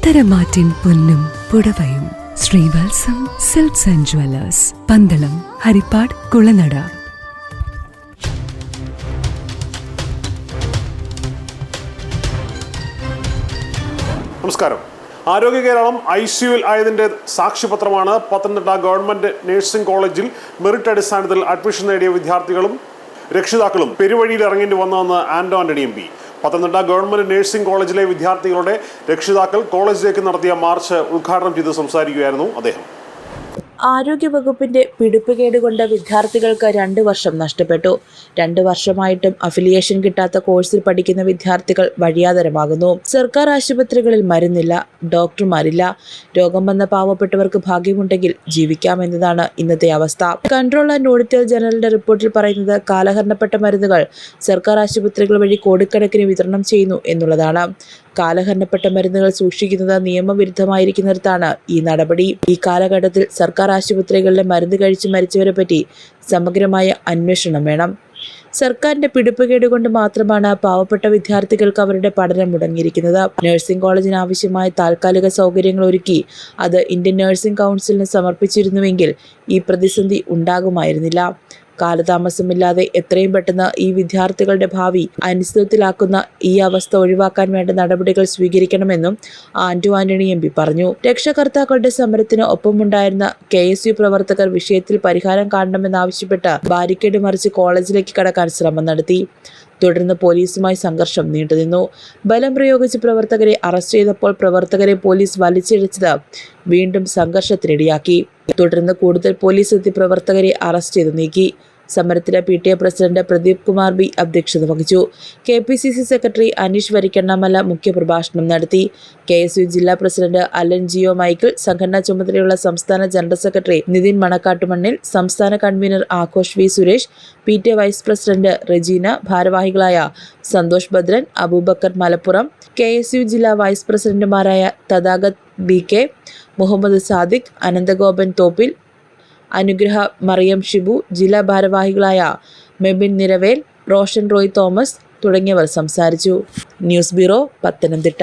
പത്തരമാറ്റിൻ പൊന്നും പുടവയും. Srivatsam silks and jewellers Pandalam Haripad Kulanada. നമസ്കാരം. ആരോഗ്യ കേരളം ഐ സിയുവിൽ ആയതിന്റെ സാക്ഷ്യപത്രമാണ് പത്തനംതിട്ട ഗവൺമെന്റ് നഴ്സിംഗ് കോളേജിൽ മെറിറ്റ് അടിസ്ഥാനത്തിൽ അഡ്മിഷൻ നേടിയ വിദ്യാർത്ഥികളും രക്ഷിതാക്കളും പെരുവഴിയിൽ ഇറങ്ങേണ്ടി വന്നതെന്ന് Anto Antony M P. Pathanamthitta government nursing കോളേജിലെ വിദ്യാർത്ഥികളുടെ രക്ഷിതാക്കൾ കോളേജിലേക്ക് നടത്തിയ മാർച്ച് ഉദ്ഘാടനം ചെയ്ത് സംസാരിക്കുകയായിരുന്നു അദ്ദേഹം. ആരോഗ്യവകുപ്പിന്റെ പിടിപ്പുകേട് കൊണ്ട് വിദ്യാർത്ഥികൾക്ക് രണ്ട് വർഷം നഷ്ടപ്പെട്ടു. രണ്ട് വർഷമായിട്ടും അഫിലിയേഷൻ കിട്ടാത്ത കോഴ്സിൽ പഠിക്കുന്ന വിദ്യാർത്ഥികൾ വഴിയാതരമാകുന്നു. സർക്കാർ ആശുപത്രികളിൽ മരുന്നില്ല ഡോക്ടർമാരില്ല. രോഗം വന്ന പാവപ്പെട്ടവർക്ക് ഭാഗ്യമുണ്ടെങ്കിൽ ജീവിക്കാമെന്നതാണ് ഇന്നത്തെ അവസ്ഥ. കൺട്രോൾ ആൻഡ് ഓഡിറ്റർ ജനറലിന്റെ റിപ്പോർട്ടിൽ പറയുന്നത് കാലഹരണപ്പെട്ട മരുന്നുകൾ സർക്കാർ ആശുപത്രികൾ വഴി കോടിക്കണക്കിന് വിതരണം ചെയ്യുന്നു എന്നുള്ളതാണ്. കാലഹരണപ്പെട്ട മരുന്നുകൾ സൂക്ഷിക്കുന്നത് നിയമവിരുദ്ധമായിരിക്കുന്നിടത്താണ് ഈ നടപടി. ഈ കാലഘട്ടത്തിൽ സർക്കാർ ആശുപത്രികളിലെ മരുന്ന് കഴിച്ച് മരിച്ചവരെ പറ്റി സമഗ്രമായ അന്വേഷണം വേണം. സർക്കാരിന്റെ പിടിപ്പുകേട് കൊണ്ട് മാത്രമാണ് പാവപ്പെട്ട വിദ്യാർത്ഥികൾക്ക് അവരുടെ പഠനം മുടങ്ങിയിരിക്കുന്നത്. നഴ്സിംഗ് കോളേജിന് ആവശ്യമായ താൽക്കാലിക സൗകര്യങ്ങൾ ഒരുക്കി അത് ഇന്ത്യൻ നഴ്സിംഗ് കൗൺസിലിന് സമർപ്പിച്ചിരുന്നുവെങ്കിൽ ഈ പ്രതിസന്ധി ഉണ്ടാകുമായിരുന്നില്ല. കാലതാമസമില്ലാതെ എത്രയും പെട്ടെന്ന് ഈ വിദ്യാർത്ഥികളുടെ ഭാവി അനിശ്ചിതത്തിലാക്കുന്ന ഈ അവസ്ഥ ഒഴിവാക്കാൻ വേണ്ട നടപടികൾ സ്വീകരിക്കണമെന്നും ആന്റോ ആന്റണി എം പറഞ്ഞു. രക്ഷകർത്താക്കളുടെ സമരത്തിന് ഒപ്പമുണ്ടായിരുന്ന കെ എസ് യു പ്രവർത്തകർ വിഷയത്തിൽ പരിഹാരം കാണണമെന്നാവശ്യപ്പെട്ട് ബാരിക്കേഡ് മറിച്ച് കോളേജിലേക്ക് കടക്കാൻ ശ്രമം നടത്തി. തുടർന്ന് പോലീസുമായി സംഘർഷം നീണ്ടുനിന്നു. ബലം പ്രയോഗിച്ച് പ്രവർത്തകരെ അറസ്റ്റ് ചെയ്തപ്പോൾ പ്രവർത്തകരെ പോലീസ് വലിച്ചിഴച്ചത് വീണ്ടും സംഘർഷത്തിനിടയാക്കി. തുടർന്ന് കൂടുതൽ പോലീസ് എത്തി പ്രവർത്തകരെ അറസ്റ്റ് ചെയ്തു നീക്കി. സമരത്തിന് P T A president Pradeep Kumar B അധ്യക്ഷത വഹിച്ചു. K P C C secretary Aneesh Varikkannamala മുഖ്യപ്രഭാഷണം നടത്തി. കെ എസ് യു ജില്ലാ പ്രസിഡന്റ് അലൻ ജിയോ മൈക്കിൾ സംഘടനാ ചുമതലയുള്ള സംസ്ഥാന ജനറൽ സെക്രട്ടറി നിതിൻ മണക്കാട്ടുമണ്ണിൽ സംസ്ഥാന convener Aghosh V Suresh P T A vice president Regina ഭാരവാഹികളായ Santhosh Bhadran Abubakar Malappuram K S U ജില്ലാ വൈസ് പ്രസിഡന്റുമാരായ തഥാഗത് ബി കെ മുഹമ്മദ് സാദിഖ് അനന്തഗോപൻ തോപ്പിൽ അനുഗ്രഹ മറിയം ഷിബു ജില്ലാ ഭാരവാഹികളായ മെബിൻ നിരവേൽ റോഷൻ റോയ് തോമസ് തുടങ്ങിയവർ സംസാരിച്ചു. News bureau Pathanamthitta.